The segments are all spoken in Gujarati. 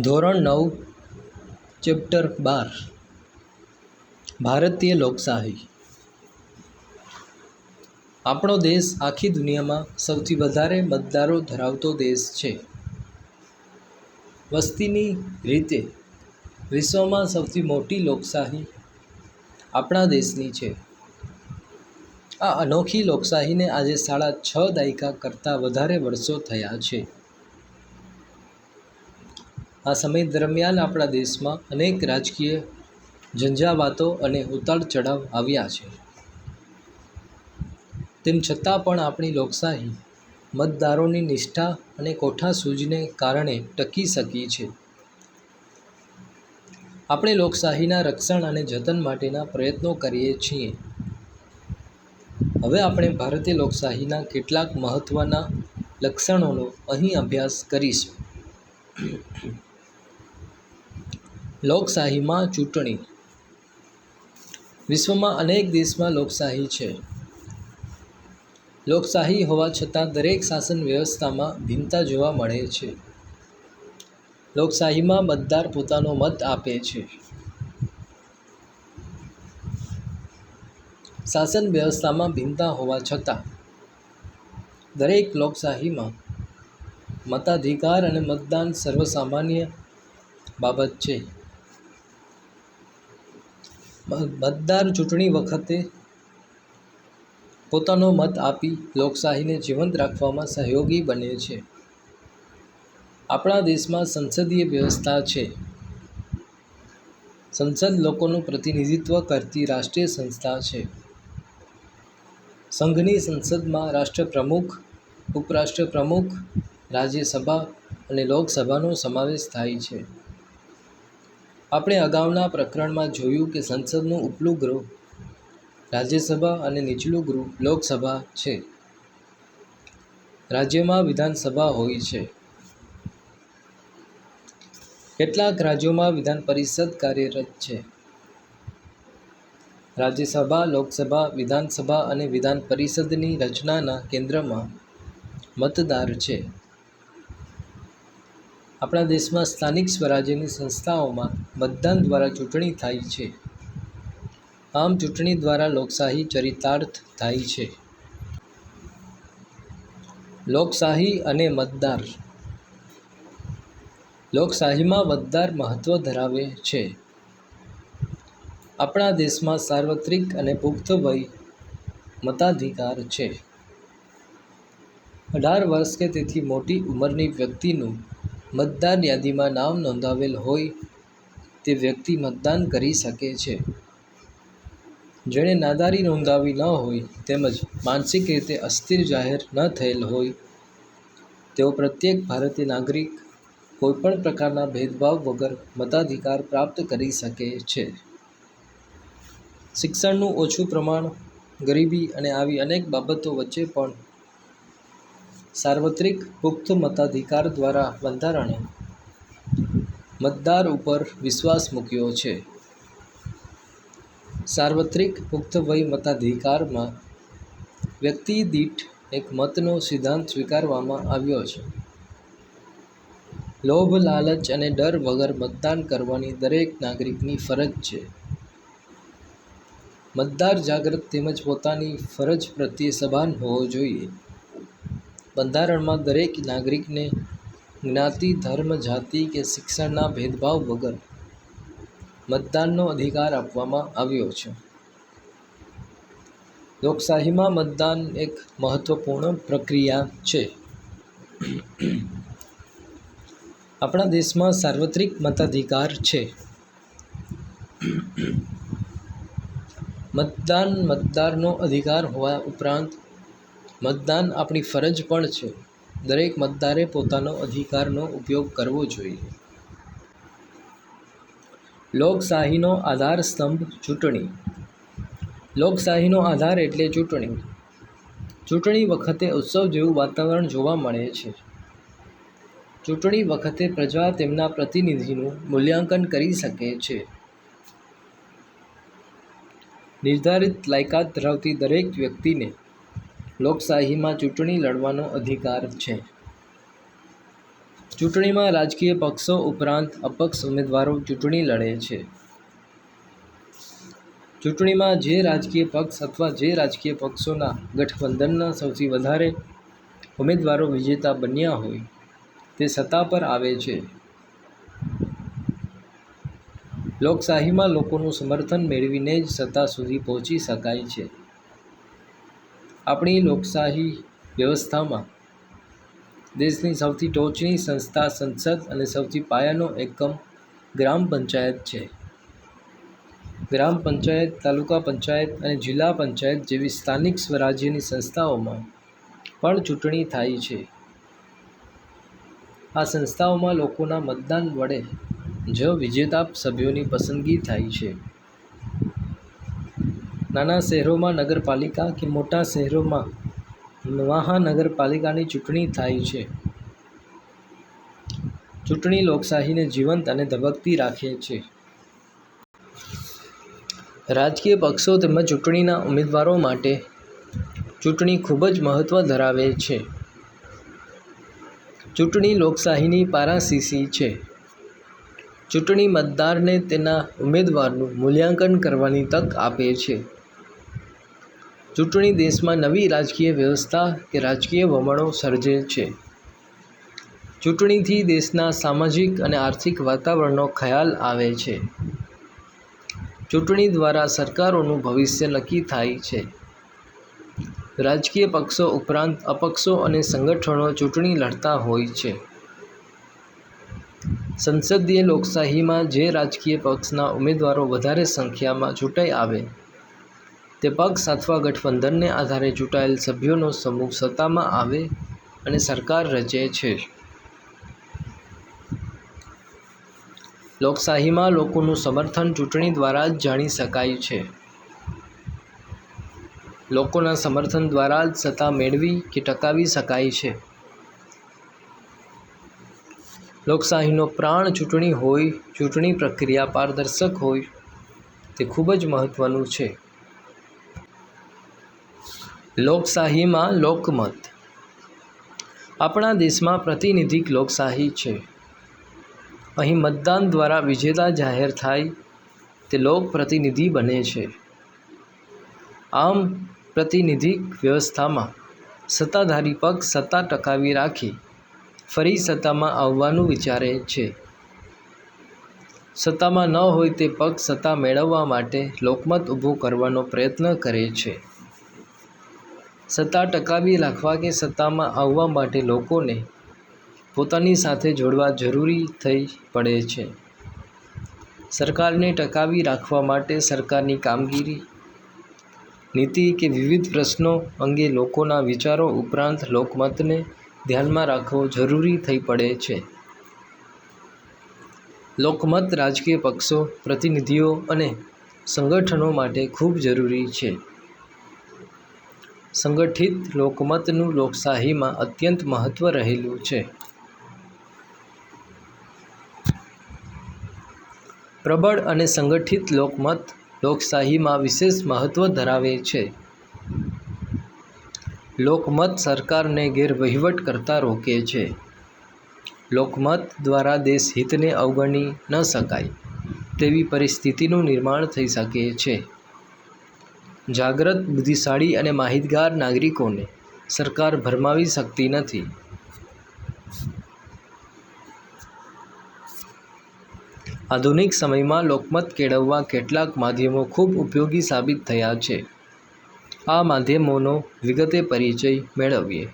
ધોરણ નવ, ચેપ્ટર બાર. ભારતીય લોકશાહી. આપણો દેશ આખી દુનિયામાં સૌથી વધારે મતદારો ધરાવતો દેશ છે. વસ્તીની રીતે વિશ્વમાં સૌથી મોટી લોકશાહી આપણા દેશની છે. આ અનોખી લોકશાહીને આજે સાડા છ દાયકા કરતાં વધારે વર્ષો થયા છે. આ સમય દરમિયાન આપણા દેશમાં અનેક રાજકીય ઝંઝાવાતો અને ઉતાર ચઢાવ આવ્યા છે. તેમ છતાં પણ આપણી લોકશાહી મતદારોની નિષ્ઠા અને કોઠાસૂઝને કારણે ટકી શકી છે. આપણે લોકશાહીના રક્ષણ અને જતન માટેના પ્રયત્નો કરીએ છીએ. હવે આપણે ભારતીય લોકશાહીના કેટલાક મહત્ત્વના લક્ષણોનો અહીં અભ્યાસ કરીશું. લોકશાહીમાં ચૂંટણી. વિશ્વમાં અનેક દેશમાં લોકશાહી છે. લોકશાહી હોવા છતાં દરેક શાસન વ્યવસ્થામાં ભિન્નતા જોવા મળે છે. લોકશાહીમાં મતદાર પોતાનો મત આપે છે. શાસન વ્યવસ્થામાં ભિન્નતા હોવા છતાં દરેક લોકશાહીમાં મતાધિકાર અને મતદાન સર્વસામાન્ય બાબત છે. મતદાર ચૂંટણી વખતે પોતાનો મત આપી લોકશાહીને જીવંત રાખવામાં સહયોગી બને છે. આપણા દેશમાં સંસદીય વ્યવસ્થા છે. સંસદ લોકોનું પ્રતિનિધિત્વ કરતી રાષ્ટ્રીય સંસ્થા છે. સંઘની સંસદમાં રાષ્ટ્રપ્રમુખ, ઉપરાષ્ટ્રપ્રમુખ, રાજ્યસભા અને લોકસભાનો સમાવેશ થાય છે. આપણે અગાઉના પ્રકરણમાં જોયું કે સંસદનું ઉપલું ગૃહ રાજ્યસભા અને નીચલું ગૃહ લોકસભા છે. રાજ્યમાં વિધાનસભા હોય છે. કેટલાક રાજ્યોમાં વિધાન પરિષદ કાર્યરત છે. રાજ્યસભા, લોકસભા, વિધાનસભા અને વિધાન પરિષદની રચનાના કેન્દ્રમાં મતદાર છે. આપણા દેશમાં સ્થાનિક સ્વરાજ્યની સંસ્થાઓમાં મતદાન દ્વારા ચૂંટણી થાય છે. આમ ચૂંટણી દ્વારા લોકશાહી ચરિતાર્થ થાય છે. લોકશાહી અને મતદાર. લોકશાહીમાં મતદાર મહત્ત્વ ધરાવે છે. આપણા દેશમાં સાર્વત્રિક અને પુખ્ત વય મતાધિકાર છે. અઢાર વર્ષ કે તેથી મોટી ઉંમરની વ્યક્તિનું મતદાર યાદીમાં નામ નોંધાવેલ હોય તે વ્યક્તિ મતદાન કરી શકે છે. જેણે નાદારી નોંધાવી ન હોય તેમજ માનસિક રીતે અસ્થિર જાહેર ન થયેલ હોય, તેઓ પ્રત્યેક ભારતીય નાગરિક કોઈપણ પ્રકારના ભેદભાવ વગર મતાધિકાર પ્રાપ્ત કરી શકે છે. શિક્ષણનું ઓછું પ્રમાણ ગરીબી અને આવી અનેક બાબતો વચ્ચે પણ સાર્વત્રિક પુખ્ત મતાધિકાર દ્વારા બંધારણે મતદાર ઉપર વિશ્વાસ મૂક્યો છે. સાર્વત્રિક પુખ્ત વય મતાધિકારમાં વ્યક્તિ દીઠ એક મતનો સિદ્ધાંત સ્વીકારવામાં આવ્યો છે. લોભ, લાલચ અને ડર વગર મતદાન કરવાની દરેક નાગરિકની ફરજ છે. મતદાર જાગૃત તેમજ પોતાની ફરજ પ્રત્યે સભાન હોવો જોઈએ. બંધારણમાં દરેક નાગરિકને જ્ઞાતિ, ધર્મ, જાતિ કે શિક્ષણના ભેદભાવ વગર મતદાનનો અધિકાર આપવામાં આવ્યો છે. લોકશાહીમાં મતદાન એક મહત્વપૂર્ણ પ્રક્રિયા છે. આપણા દેશમાં સાર્વત્રિક મતાધિકાર છે. મતદાન મતદારનો અધિકાર હોવા ઉપરાંત મતદાન આપણી ફરજ પણ છે. દરેક મતદારે પોતાનો અધિકારનો ઉપયોગ કરવો જોઈએ. લોકશાહીનો આધાર સ્તંભ ચૂંટણી. લોકશાહીનો આધાર એટલે ચૂંટણી. ચૂંટણી વખતે ઉત્સવ જેવું વાતાવરણ જોવા મળે છે. ચૂંટણી વખતે પ્રજા તેમના પ્રતિનિધિનું મૂલ્યાંકન કરી શકે છે. નિર્ધારિત લાયકાત ધરાવતી દરેક વ્યક્તિને લોકશાહીમાં ચૂંટણી લડવાનો અધિકાર છે. ચૂંટણીમાં રાજકીય પક્ષો ઉપરાંત અપક્ષ ઉમેદવારો ચૂંટણી લડે છે. ચૂંટણીમાં જે રાજકીય પક્ષ અથવા જે રાજકીય પક્ષોના ગઠબંધનના સૌથી વધારે ઉમેદવારો વિજેતા બન્યા હોય, તે સત્તા પર આવે છે. લોકશાહીમાં લોકોનું સમર્થન મેળવીને જ સત્તા સુધી પહોંચી શકાય છે. આપણી લોકશાહી વ્યવસ્થામાં દેશની સૌથી ટોચની સંસ્થા, સંસદ અને સૌથી પાયાનો એકમ ગ્રામ પંચાયત છે. ગ્રામ પંચાયત, તાલુકા પંચાયત અને જિલ્લા પંચાયત જેવી સ્થાનિક સ્વરાજ્યની સંસ્થાઓમાં પણ ચૂંટણી થાય છે. આ સંસ્થાઓમાં લોકોના મતદાન વડે જ વિજેતા સભ્યોની પસંદગી થાય છે. નાના શહેરોમાં નગરપાલિકા કે મોટા શહેરોમાં મહાનગરપાલિકાની ચૂંટણી થાય છે. ચૂંટણી લોકશાહીને જીવંત અને ધબકતી રાખે છે. રાજકીય પક્ષો તેમજ ચૂંટણીના ઉમેદવારો માટે ચૂંટણી ખૂબ જ મહત્ત્વ ધરાવે છે. ચૂંટણી લોકશાહીની પારાસીસી છે. ચૂંટણી મતદારને તેના ઉમેદવારનું મૂલ્યાંકન કરવાની તક આપે છે. ચૂંટણી દેશમાં નવી રાજકીય વ્યવસ્થા કે રાજકીય વમણો સર્જે છે. ચૂંટણીથી દેશના સામાજિક અને આર્થિક વાતાવરણનો ખ્યાલ આવે છે. ચૂંટણી દ્વારા સરકારોનું ભવિષ્ય નક્કી થાય છે. રાજકીય પક્ષો ઉપરાંત અપક્ષો અને સંગઠનો ચૂંટણી લડતા હોય છે. સંસદીય લોકશાહીમાં જે રાજકીય પક્ષના ઉમેદવારો વધારે સંખ્યામાં ચૂંટાઈ આવે તે પક્ષ અથવા ગઠબંધનને આધારે ચૂંટાયેલ સભ્યોનો સમૂહ સત્તામાં આવે અને સરકાર રચે છે. લોકશાહીમાં લોકોનું સમર્થન ચૂંટણી દ્વારા જ જાણી શકાય છે. લોકોના સમર્થન દ્વારા જ સત્તા મેળવી કે ટકાવી શકાય છે. લોકશાહીનો પ્રાણ ચૂંટણી હોય, ચૂંટણી પ્રક્રિયા પારદર્શક હોય, તે ખૂબ જ મહત્ત્વનું છે. લોકશાહીમાં લોકમત. આપણા દેશમાં પ્રતિનિધિક લોકશાહી છે. અહીં મતદાન દ્વારા વિજેતા જાહેર થાય તે લોકપ્રતિનિધિ બને છે. આમ પ્રતિનિધિક વ્યવસ્થામાં સત્તાધારી પક્ષ સત્તા ટકાવી રાખી ફરી સત્તામાં આવવાનું વિચારે છે. સત્તામાં ન હોય તે પક્ષ સત્તા મેળવવા માટે લોકમત ઊભું કરવાનો પ્રયત્ન કરે છે. સત્તા ટકાવી રાખવા કે સત્તામાં આવવા માટે લોકોને પોતાની સાથે જોડવા જરૂરી થઈ પડે છે. સરકારને ટકાવી રાખવા માટે સરકારની કામગીરી, નીતિ કે વિવિધ પ્રશ્નો અંગે લોકોના વિચારો ઉપરાંત લોકમતને ધ્યાનમાં રાખવો જરૂરી થઈ પડે છે. લોકમત રાજકીય પક્ષો, પ્રતિનિધિઓ અને સંગઠનો માટે ખૂબ જરૂરી છે. સંગઠિત લોકમતનું લોકશાહીમાં અત્યંત મહત્ત્વ રહેલું છે. પ્રબળ અને સંગઠિત લોકમત લોકશાહીમાં વિશેષ મહત્ત્વ ધરાવે છે. લોકમત સરકારને ગેરવહીવટ કરતાં રોકે છે. લોકમત દ્વારા દેશ હિતને અવગણી ન શકાય તેવી પરિસ્થિતિનું નિર્માણ થઈ શકે છે. જાગૃત બુદ્ધિશાળી અને માહિતગાર નાગરિકોને સરકાર ભરમાવી શકતી નથી. આધુનિક સમયમાં લોકમત કેળવવા કેટલાક માધ્યમો ખૂબ ઉપયોગી સાબિત થયા છે. આ માધ્યમોનો વિગતે પરિચય મેળવીએ.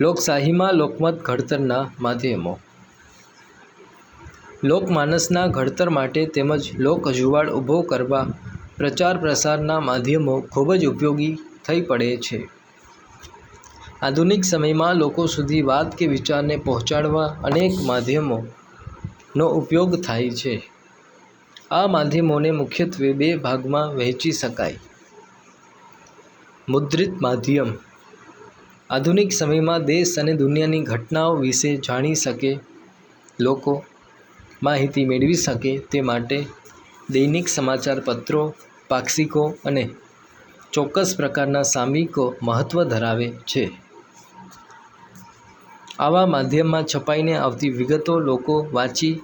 લોકશાહીમાં લોકમત ઘડતરના માધ્યમો. લોકમાનસના ઘડતર માટે તેમજ લોક અજુવાળ ઊભો કરવા પ્રચાર પ્રસારના માધ્યમો ખૂબ જ ઉપયોગી થઈ પડે છે. આધુનિક સમયમાં લોકો સુધી વાત કે વિચારને પહોંચાડવા અનેક માધ્યમોનો ઉપયોગ થાય છે. આ માધ્યમોને મુખ્યત્વે બે ભાગમાં વહેંચી શકાય. મુદ્રિત માધ્યમ. આધુનિક સમયમાં દેશ અને દુનિયાની ઘટનાઓ વિશે જાણી શકે, લોકો માહિતી મેળવી શકે તે માટે દૈનિક સમાચાર પત્રો પાક્ષિકો અને ચોક્કસ પ્રકારના સામયિકો મહત્ત્વ ધરાવે છે. આવા માધ્યમમાં છપાઈને આવતી વિગતો લોકો વાંચી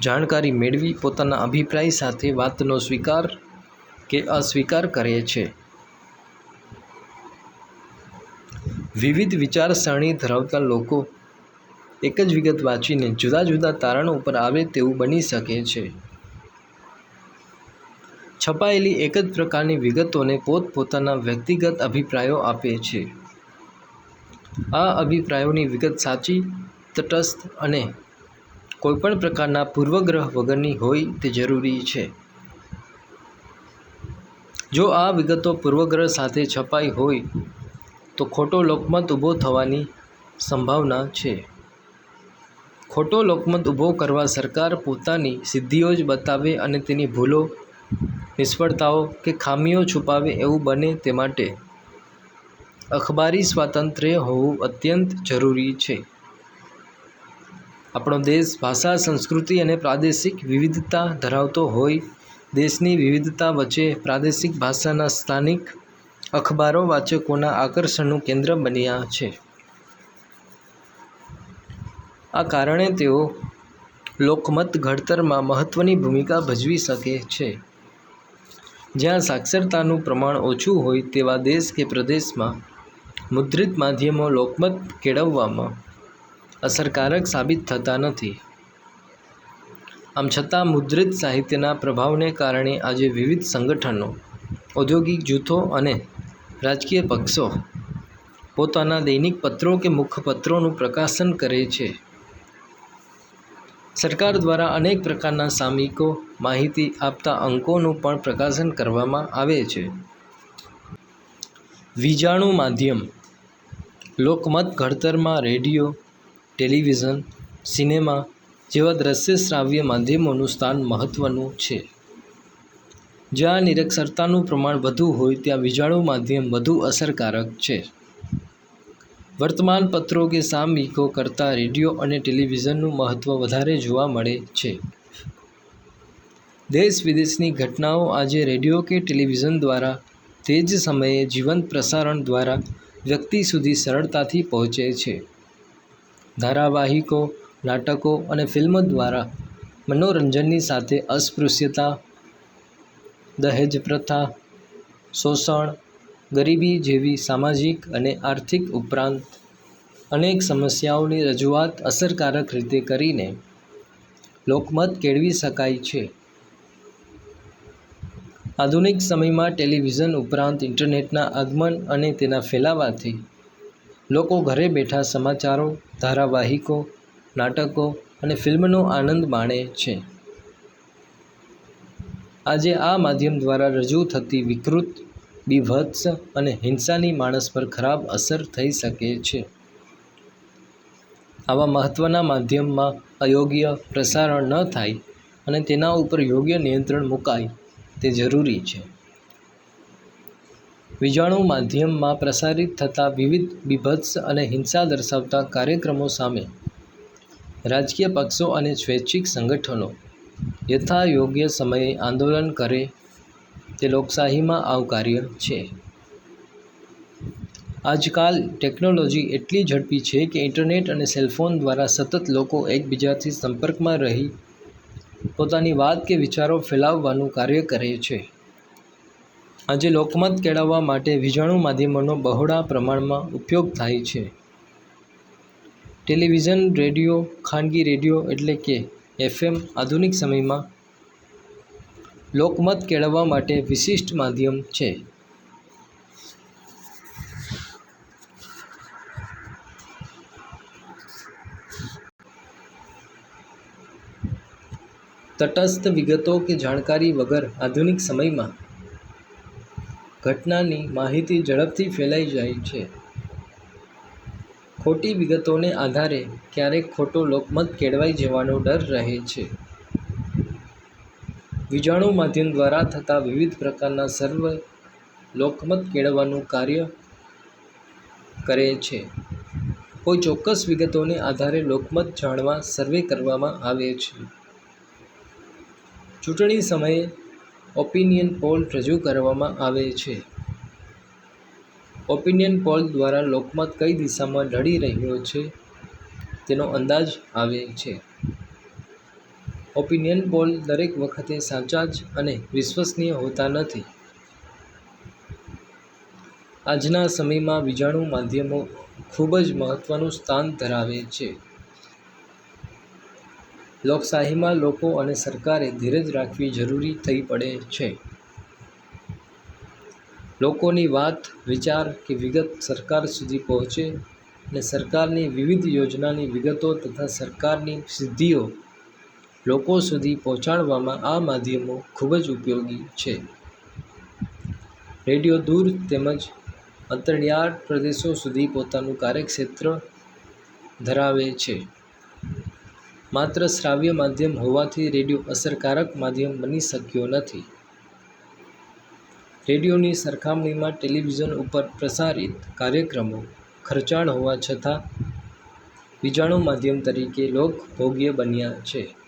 જાણકારી મેળવી પોતાના અભિપ્રાય સાથે વાતનો સ્વીકાર કે અસ્વીકાર કરે છે. વિવિધ વિચારસરણી ધરાવતા લોકો એક જ વિગત વાંચીને જુદા જુદા તારણો ઉપર આવે તેવું બની શકે છે. છપાયેલી એક જ પ્રકારની વિગતોને પોતપોતાના વ્યક્તિગત અભિપ્રાયો આપે છે. આ અભિપ્રાયોની વિગત સાચી, તટસ્થ અને કોઈપણ પ્રકારના પૂર્વગ્રહ વગરની હોય તે જરૂરી છે. જો આ વિગતો પૂર્વગ્રહ સાથે છપાઈ હોય, તો ખોટો લોકમત ઊભો થવાની સંભાવના છે. ખોટો લોકમત ઊભો કરવા સરકાર પોતાની સિદ્ધિઓ જ બતાવે અને તેની ભૂલો નિષ્ફળતાઓ કે ખામીઓ છુપાવે એવું બને તે માટે અખબારી સ્વાતંત્ર્ય હોવું અત્યંત જરૂરી છે. આપણો દેશ ભાષા, સંસ્કૃતિ અને પ્રાદેશિક વિવિધતા ધરાવતો હોય, દેશની વિવિધતા વચ્ચે પ્રાદેશિક ભાષાના સ્થાનિક અખબારો વાચકોના આકર્ષણનું કેન્દ્ર બન્યા છે. આ કારણે તેઓ લોકમત ઘડતરમાં મહત્ત્વની ભૂમિકા ભજવી શકે છે. જ્યાં સાક્ષરતાનું પ્રમાણ ઓછું હોય તેવા દેશ કે પ્રદેશમાં મુદ્રિત માધ્યમો લોકમત કેળવવામાં અસરકારક સાબિત થતા નથી. આમ છતાં મુદ્રિત સાહિત્યના પ્રભાવને કારણે આજે વિવિધ સંગઠનો, ઔદ્યોગિક જૂથો અને રાજકીય પક્ષો પોતાના દૈનિક પત્રો કે મુખપત્રોનું પ્રકાશન કરે છે. સરકાર દ્વારા અનેક પ્રકારના સામયિકો માહિતી આપતા અંકોનું પણ પ્રકાશન કરવામાં આવે છે. વીજાણુ માધ્યમ. લોકમત ઘડતરમાં રેડિયો, ટેલિવિઝન, સિનેમા જેવા દ્રશ્ય શ્રાવ્ય માધ્યમોનું સ્થાન મહત્ત્વનું છે. જ્યાં નિરક્ષરતાનું પ્રમાણ વધુ હોય ત્યાં વીજાણુ માધ્યમ વધુ અસરકારક છે. વર્તમાન પત્રો કે સામયિકો કરતાં રેડિયો અને ટેલિવિઝનનું મહત્ત્વ વધારે જોવા મળે છે. દેશ વિદેશની ઘટનાઓ આજે રેડિયો કે ટેલિવિઝન દ્વારા તે જ સમયે જીવંત પ્રસારણ દ્વારા વ્યક્તિ સુધી સરળતાથી પહોંચે છે. ધારાવાહિકો, નાટકો અને ફિલ્મો દ્વારા મનોરંજનની સાથે અસ્પૃશ્યતા દહેજ પ્રથા શોષણ ગરીબી જેવી સામાજિક અને આર્થિક ઉપરાંત અનેક સમસ્યાઓની રજૂઆત અસરકારક રીતે કરીને લોકમત કેળવી શકાય છે. આધુનિક સમયમાં ટેલિવિઝન ઉપરાંત ઇન્ટરનેટના આગમન અને તેના ફેલાવાથી લોકો ઘરે બેઠા સમાચારો, ધારાવાહિકો, નાટકો અને ફિલ્મનો આનંદ માણે છે. આજે આ માધ્યમ દ્વારા રજૂ થતી વિકૃત બીભત્સ અને હિંસાની માણસ પર ખરાબ અસર થઈ શકે છે. આવા મહત્ત્વના માધ્યમમાં અયોગ્ય પ્રસારણ ન થાય અને તેના ઉપર યોગ્ય નિયંત્રણ મુકાય તે જરૂરી છે. વીજાણુ માધ્યમમાં પ્રસારિત થતા વિવિધ બીભત્સ અને હિંસા દર્શાવતા કાર્યક્રમો સામે રાજકીય પક્ષો અને સ્વૈચ્છિક સંગઠનો યથાયોગ્ય સમયે આંદોલન કરે તે લોકશાહીમાં આવકાર્ય છે. આજકાલ ટેકનોલોજી એટલી ઝડપી છે કે ઇન્ટરનેટ અને સેલફોન દ્વારા સતત લોકો એકબીજાથી સંપર્કમાં રહી પોતાની વાત કે વિચારો ફેલાવવાનું કાર્ય કરે છે. આજે લોકમત કેળવવા માટે વીજાણુ માધ્યમોનો બહોળા પ્રમાણમાં ઉપયોગ થાય છે. ટેલિવિઝન, રેડિયો, ખાનગી રેડિયો એટલે કે એફએમ આધુનિક સમયમાં લોકમત કેળવવા માટે વિશિષ્ટ માધ્યમ છે. તટસ્થ વિગતો કે જાણકારી વગર આધુનિક સમયમાં ઘટનાની માહિતી ઝડપથી ફેલાઈ જાય છે. ખોટી વિગતોને આધારે ક્યારેક ખોટો લોકમત કેળવાઈ જવાનો ડર રહે છે. વીજાણુ માધ્યમ દ્વારા થતા વિવિધ પ્રકારના સર્વે લોકમત કેળવવાનું કાર્ય કરે છે. કોઈ ચોક્કસ વિગતોને આધારે લોકમત જાણવા સર્વે કરવામાં આવે છે. ચૂંટણી સમયે ઓપિનિયન પોલ રજૂ કરવામાં આવે છે. ઓપિનિયન પોલ દ્વારા લોકમત કઈ દિશામાં લડી રહ્યો છે તેનો અંદાજ આવે છે. ઓપિનિયન પોલ દરેક વખતે સાચા જ અને વિશ્વસનીય હોતા નથી. આજના સમયમાં વીજાણુ માધ્યમો ખૂબ જ મહત્વનું સ્થાન ધરાવે છે. લોકશાહીમાં લોકો અને સરકારે ધીરજ રાખવી જરૂરી થઈ પડે છે. લોકોની વાત, વિચાર કે વિગત સરકાર સુધી પહોંચે અને સરકારની વિવિધ યોજનાની વિગતો તથા સરકારની સિદ્ધિઓ લોકો સુધી પહોંચાડવામાં આ માધ્યમો ખૂબ જ ઉપયોગી છે. રેડિયો દૂર તેમજ અંતરિયાળ પ્રદેશો સુધી પોતાનું કાર્યક્ષેત્ર ધરાવે છે. માત્ર શ્રાવ્ય માધ્યમ હોવાથી રેડિયો અસરકારક માધ્યમ બની શક્યો નથી. રેડિયોની સરખામણીમાં ટેલિવિઝન ઉપર પ્રસારિત કાર્યક્રમો ખર્ચાળ હોવા છતાં વીજાણુ માધ્યમ તરીકે લોકભોગ્ય બન્યા છે.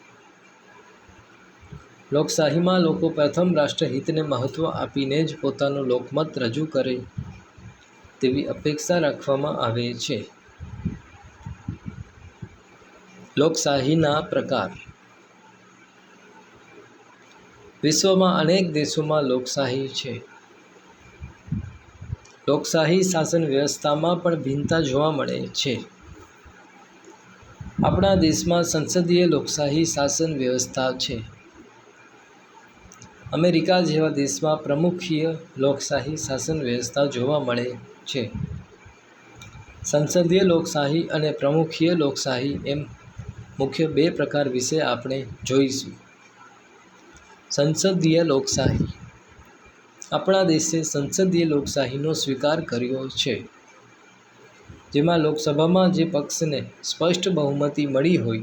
લોકશાહીમાં લોકો પ્રથમ રાષ્ટ્રહિતને મહત્ત્વ આપીને જ પોતાનું લોકમત રજૂ કરે તેવી અપેક્ષા રાખવામાં આવે છે. લોકશાહીના પ્રકાર. વિશ્વમાં અનેક દેશોમાં લોકશાહી છે. લોકશાહી શાસન વ્યવસ્થામાં પણ ભિન્નતા જોવા મળે છે. આપણા દેશમાં સંસદીય લોકશાહી શાસન વ્યવસ્થા છે. અમેરિકા જેવા દેશમાં પ્રમુખીય લોકશાહી શાસન વ્યવસ્થા જોવા મળે છે. સંસદીય લોકશાહી અને પ્રમુખીય લોકશાહી એમ મુખ્ય બે પ્રકાર વિશે આપણે જોઈશું. સંસદીય લોકશાહી. આપણા દેશે સંસદીય લોકશાહીનો સ્વીકાર કર્યો છે. જેમાં લોકસભામાં જે પક્ષને સ્પષ્ટ બહુમતી મળી હોય,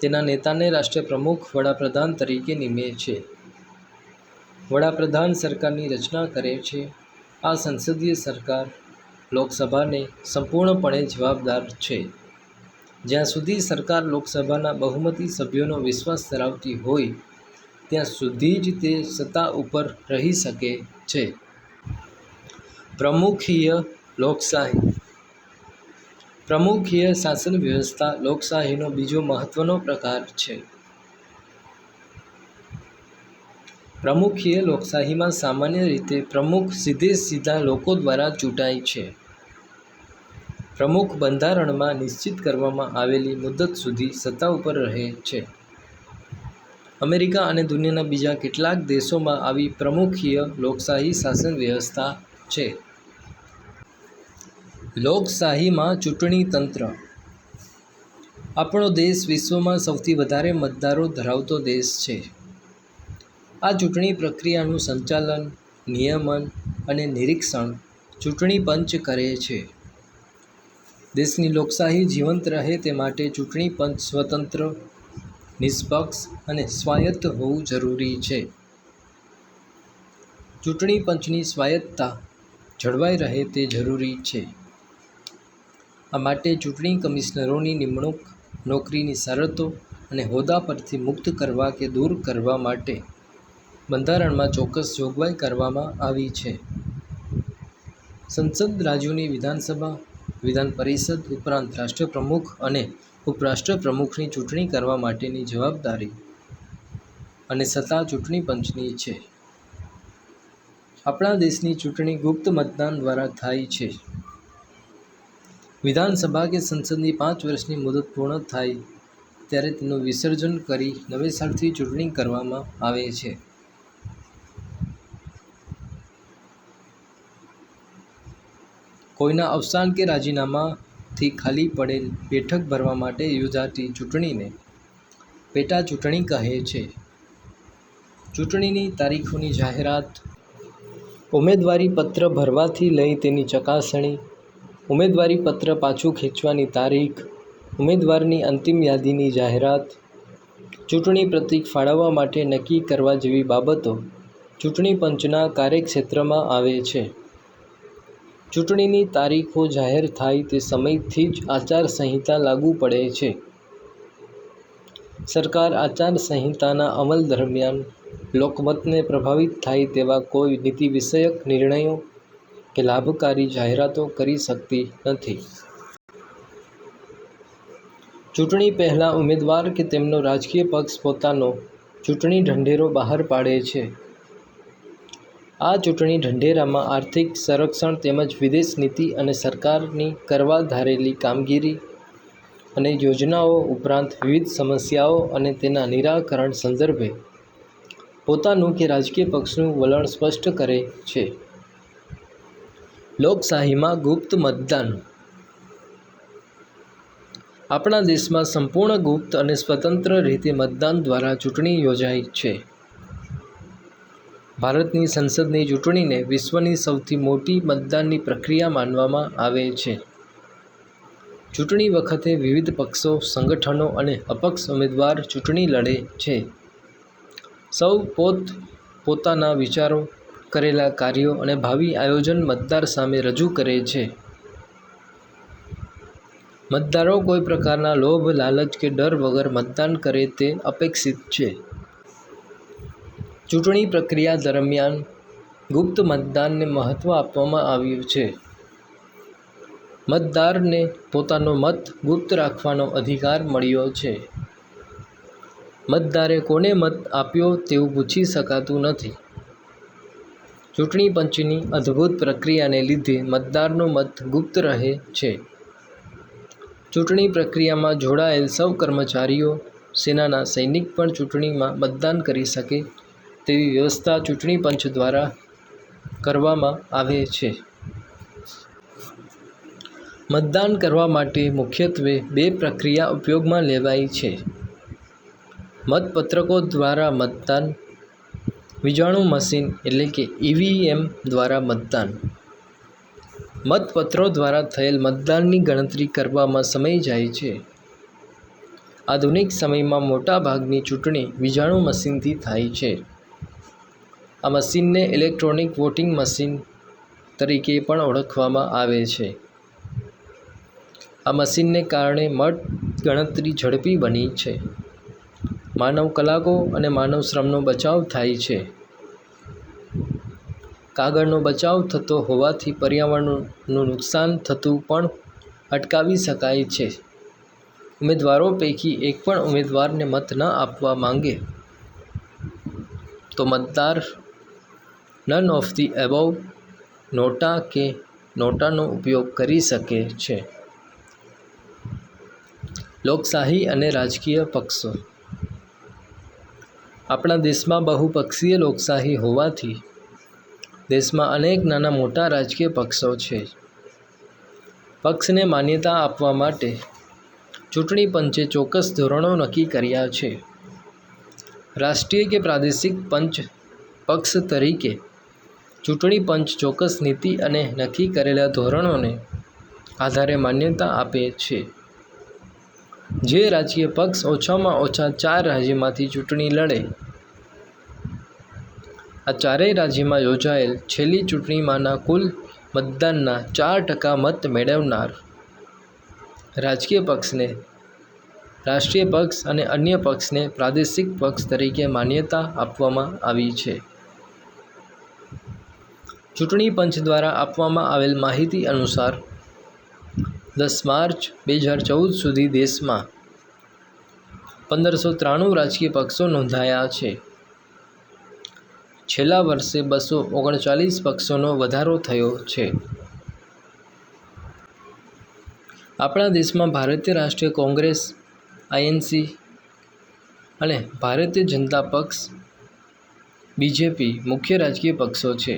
તેના નેતાને રાષ્ટ્રપ્રમુખ વડાપ્રધાન તરીકે નિમે છે. વડાપ્રધાન સરકારની રચના કરે છે. આ સંસદીય સરકાર લોકસભાને સંપૂર્ણપણે જવાબદાર છે. જ્યાં સુધી સરકાર લોકસભાના બહુમતી સભ્યોનો વિશ્વાસ ધરાવતી હોય, ત્યાં સુધી જ તે સત્તા ઉપર રહી શકે છે. પ્રમુખીય લોકશાહી. પ્રમુખીય શાસન વ્યવસ્થા લોકશાહીનો બીજો મહત્ત્વનો પ્રકાર છે. પ્રમુખીય લોકશાહીમાં સામાન્ય રીતે પ્રમુખ સીધે સીધા લોકો દ્વારા ચૂંટાય છે. પ્રમુખ બંધારણમાં નિશ્ચિત કરવામાં આવેલી મુદત સુધી સત્તા ઉપર રહે છે. અમેરિકા અને દુનિયાના બીજા કેટલાક દેશોમાં આવી પ્રમુખીય લોકશાહી શાસન વ્યવસ્થા છે. લોકશાહીમાં ચૂંટણી તંત્ર. આપણો દેશ વિશ્વમાં સૌથી વધારે મતદારો ધરાવતો દેશ છે. આ ચૂંટણી પ્રક્રિયાનું સંચાલન, નિયમન અને નિરીક્ષણ ચૂંટણી પંચ કરે છે. દેશની લોકશાહી જીવંત રહે તે માટે ચૂંટણી પંચ સ્વતંત્ર, નિષ્પક્ષ અને સ્વાયત્ત હોવું જરૂરી છે. ચૂંટણી પંચની સ્વાયત્તતા જળવાઈ રહે તે જરૂરી છે. આ માટે ચૂંટણી કમિશનરોની નિમણૂક, નોકરીની શરતો અને હોદ્દા પરથી મુક્ત કરવા કે દૂર કરવા માટે બંધારણમાં ચોક્કસ જોગવાઈ કરવામાં આવી છે. સંસદ રાજ્યોની વિધાનસભા, વિધાન પરિષદ ઉપરાંત રાષ્ટ્રપ્રમુખ અને ઉપરાષ્ટ્રપ્રમુખની ચૂંટણી કરવા માટેની જવાબદારી અને સત્તા ચૂંટણી પંચની છે. આપણા દેશની ચૂંટણી ગુપ્ત મતદાન દ્વારા થાય છે. વિધાનસભા કે સંસદની પાંચ વર્ષની મુદત પૂર્ણ થાય ત્યારે તેનું વિસર્જન કરી નવેસરથી ચૂંટણી કરવામાં આવે છે. કોઈના અવસાન કે રાજીનામાથી ખાલી પડેલ બેઠક ભરવા માટે યોજાતી ચૂંટણીને પેટા ચૂંટણી કહે છે. ચૂંટણીની તારીખોની જાહેરાત, ઉમેદવારી પત્ર ભરવાથી લઈ તેની ચકાસણી, ઉમેદવારી પત્ર પાછું ખેંચવાની તારીખ, ઉમેદવારની અંતિમ યાદીની જાહેરાત, ચૂંટણી પ્રતીક ફાળવવા માટે નક્કી કરવા જેવી બાબતો ચૂંટણી પંચના કાર્યક્ષેત્રમાં આવે છે. ચૂંટણીની તારીખો જાહેર થાય તે સમયથી જ આચારસંહિતા લાગુ પડે છે. સરકાર આચારસંહિતાના અમલ દરમિયાન લોકમતને પ્રભાવિત થાય તેવા કોઈ નીતિ વિષયક નિર્ણયો કે લાભકારી જાહેરાતો કરી શકતી નથી. ચૂંટણી પહેલાં ઉમેદવાર કે તેમનો રાજકીય પક્ષ પોતાનો ચૂંટણી ઢંઢેરો બહાર પાડે છે. આ ચૂંટણી ઢંઢેરામાં આર્થિક સંરક્ષણ તેમજ વિદેશ નીતિ અને સરકારની કરવા ધારેલી કામગીરી અને યોજનાઓ ઉપરાંત વિવિધ સમસ્યાઓ અને તેના નિરાકરણ સંદર્ભે પોતાનું કે રાજકીય પક્ષનું વલણ સ્પષ્ટ કરે છે. લોકશાહીમાં ગુપ્ત મતદાન. આપણા દેશમાં સંપૂર્ણ ગુપ્ત અને સ્વતંત્ર રીતે મતદાન દ્વારા ચૂંટણી યોજાય છે. ભારતની સંસદની ચૂંટણીને વિશ્વની સૌથી મોટી મતદાનની પ્રક્રિયા માનવામાં આવે છે. ચૂંટણી વખતે વિવિધ પક્ષો, સંગઠનો અને અપક્ષ ઉમેદવાર ચૂંટણી લડે છે. સૌ પોત પોતાના વિચારો, કરેલા કાર્યો અને ભાવિ આયોજન મતદાર સામે રજૂ કરે છે. મતદારો કોઈ પ્રકારના લોભ, લાલચ કે ડર વગર મતદાન કરે તે અપેક્ષિત છે. ચૂંટણી પ્રક્રિયા દરમિયાન ગુપ્ત મતદાનને મહત્ત્વ આપવામાં આવ્યું છે. મતદારને પોતાનો મત ગુપ્ત રાખવાનો અધિકાર મળ્યો છે. મતદારે કોને મત આપ્યો તેવું પૂછી શકાતું નથી. ચૂંટણી પંચની અદ્ભુત પ્રક્રિયાને લીધે મતદારનો મત ગુપ્ત રહે છે. ચૂંટણી પ્રક્રિયામાં જોડાયેલ સૌ કર્મચારીઓ, સેનાના સૈનિક પણ ચૂંટણીમાં મતદાન કરી શકે તેવી વ્યવસ્થા ચૂંટણી પંચ દ્વારા કરવામાં આવે છે. મતદાન કરવા માટે મુખ્યત્વે બે પ્રક્રિયા ઉપયોગમાં લેવાય છે. મતપત્રકો દ્વારા મતદાન, વીજાણુ મશીન એટલે કે ઈવીએમ દ્વારા મતદાન. મતપત્રો દ્વારા થયેલ મતદાનની ગણતરી કરવામાં સમય જાય છે. આધુનિક સમયમાં મોટાભાગની ચૂંટણી વીજાણુ મશીનથી થાય છે. આ મશીનને ઇલેક્ટ્રોનિક વોટિંગ મશીન તરીકે પણ ઓળખવામાં આવે છે. આ મશીનને કારણે મત ગણતરી ઝડપી બની છે. માનવ કલાકો અને માનવ શ્રમનો બચાવ થાય છે. કાગળનો બચાવ થતો હોવાથી પર્યાવરણનું નુકસાન થતું પણ અટકાવી શકાય છે. ઉમેદવારો પૈકી એક પણ ઉમેદવારને મત ન આપવા માંગે. તો મતદાર none of the above NOTA કે નોટાનો ઉપયોગ કરી શકે છે. લોકશાહી અને રાજકીય પક્ષો. આપણા દેશમાં બહુપક્ષીય લોકશાહી હોવાથી દેશમાં અનેક નાના મોટા રાજકીય પક્ષો છે. પક્ષને માન્યતા આપવા માટે ચૂંટણી પંચે ચોક્કસ ધોરણો નક્કી કર્યા છે. રાષ્ટ્રીય કે પ્રાદેશિક પંચ પક્ષ તરીકે ચૂંટણી પંચ ચોક્કસ નીતિ અને નક્કી કરેલા ધોરણોને આધારે માન્યતા આપે છે. જે રાજકીય પક્ષ ઓછામાં ઓછા ચાર રાજ્યમાંથી ચૂંટણી લડે. આ ચારેય રાજ્યમાં યોજાયેલ છેલ્લી ચૂંટણીમાંના કુલ મતદાનના ચાર ટકા મત મેળવનાર રાજકીય પક્ષને રાષ્ટ્રીય પક્ષ અને અન્ય પક્ષને પ્રાદેશિક પક્ષ તરીકે માન્યતા આપવામાં આવી છે. ચૂંટણી પંચ દ્વારા આપવામાં આવેલ માહિતી અનુસાર દસ માર્ચ બે હજાર ચૌદ સુધી દેશમાં પંદરસો ત્રાણું રાજકીય પક્ષો નોંધાયા છે. છેલ્લા વર્ષે બસો ઓગણચાલીસ પક્ષોનો વધારો થયો છે. આપણા દેશમાં ભારતીય રાષ્ટ્રીય કોંગ્રેસ આઈએનસી અને ભારતીય જનતા પક્ષ, બીજેપી મુખ્ય રાજકીય પક્ષો છે.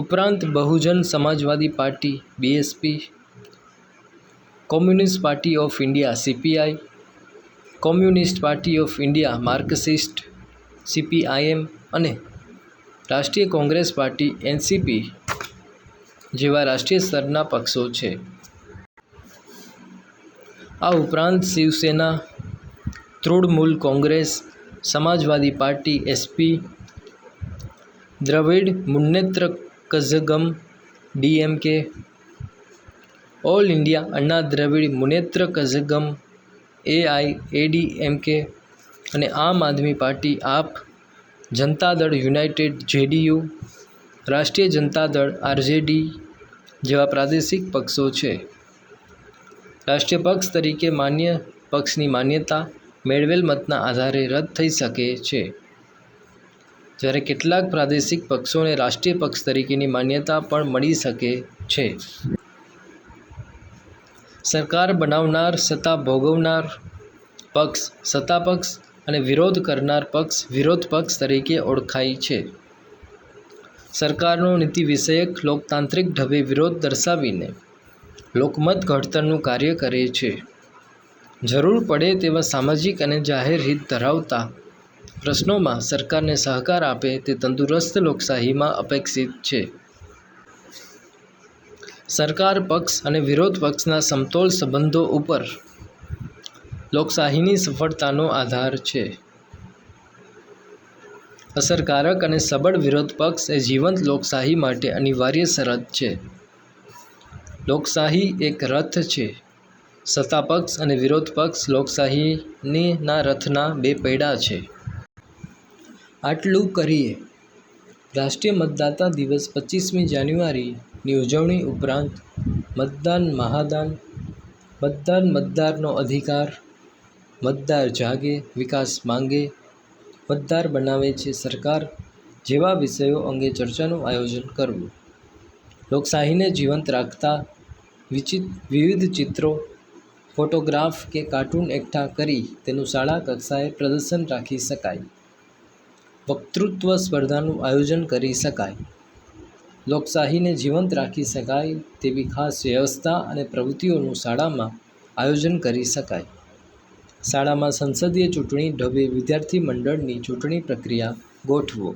ઉપરાંત Bahujan Samajwadi party BSP communist party of India CPI communist party of India Marxist CPIM અને રાષ્ટ્રીય કોંગ્રેસ પાર્ટી એનસીપી જેવા રાષ્ટ્રીય સ્તરના પક્ષો છે. આ ઉપરાંત Shiv Sena, Trinamool Congress, Samajwadi party SP Dravida Munnetra Kazhagam, DMK, all India Anna Dravida Munnetra Kazhagam, AI, ADMK અને આમ આદમી પાર્ટી, આપ, જનતા દળ, યુનાઇટેડ જેડીયુ, રાષ્ટ્રીય જનતા દળ, આરજેડી જેવા પ્રાદેશિક પક્ષો છે. રાષ્ટ્રીય પક્ષ તરીકે માન્ય પક્ષની માન્યતા મેળવેલ મતના આધારે રદ થઈ શકે છે. જ્યારે કેટલાક પ્રાદેશિક પક્ષોને રાષ્ટ્રીય પક્ષ તરીકેની માન્યતા પણ મળી શકે છે. સરકાર બનાવનાર, સત્તા ભોગવનાર પક્ષ, સત્તા પક્ષ અને વિરોધ કરનાર પક્ષ, વિરોધ પક્ષ તરીકે ઓળખાય છે. સરકારનો નીતિ વિષયક લોકતાંત્રિક ઢબે વિરોધ દર્શાવીને લોકમત ઘડતરનું કાર્ય કરે છે. જરૂર પડે તેવા સામાજિક અને જાહેર હિત ધરાવતા પ્રશ્નોમાં સરકારને સહકાર આપે તે તંદુરસ્ત લોકશાહીમાં અપેક્ષિત છે. સરકાર પક્ષ અને વિરોધ પક્ષના સમતોલ સંબંધો ઉપર લોકશાહીની સફળતાનો આધાર છે. અસરકારક અને સબળ વિરોધ પક્ષ એ જીવંત લોકશાહી માટે અનિવાર્ય શરત છે. લોકશાહી એક રથ છે. સત્તાપક્ષ અને વિરોધ પક્ષ લોકશાહીના રથના બે પૈડા છે. આટલું કરીએ. રાષ્ટ્રીય મતદાતા દિવસ પચીસમી જાન્યુઆરીની ઉજવણી ઉપરાંત મતદાન મહાદાન, મતદાન મતદારનો અધિકાર, મતદાર જાગે, વિકાસ માંગે, મતદાર બનાવે છે સરકાર જેવા વિષયો અંગે ચર્ચાનું આયોજન કરવું. લોકશાહીને જીવંત રાખતા વિચિત, વિવિધ ચિત્રો, ફોટોગ્રાફ કે કાર્ટૂન એકઠા કરી તેનું શાળા કક્ષાએ પ્રદર્શન રાખી શકાય. વક્તૃત્વ સ્પર્ધાનું આયોજન કરી શકાય. લોકશાહીને જીવંત રાખી શકાય તેવી ખાસ વ્યવસ્થા અને પ્રવૃત્તિઓનું શાળામાં આયોજન કરી શકાય. શાળામાં સંસદીય ચૂંટણી, ઢબે વિદ્યાર્થી મંડળની ચૂંટણી પ્રક્રિયા ગોઠવો.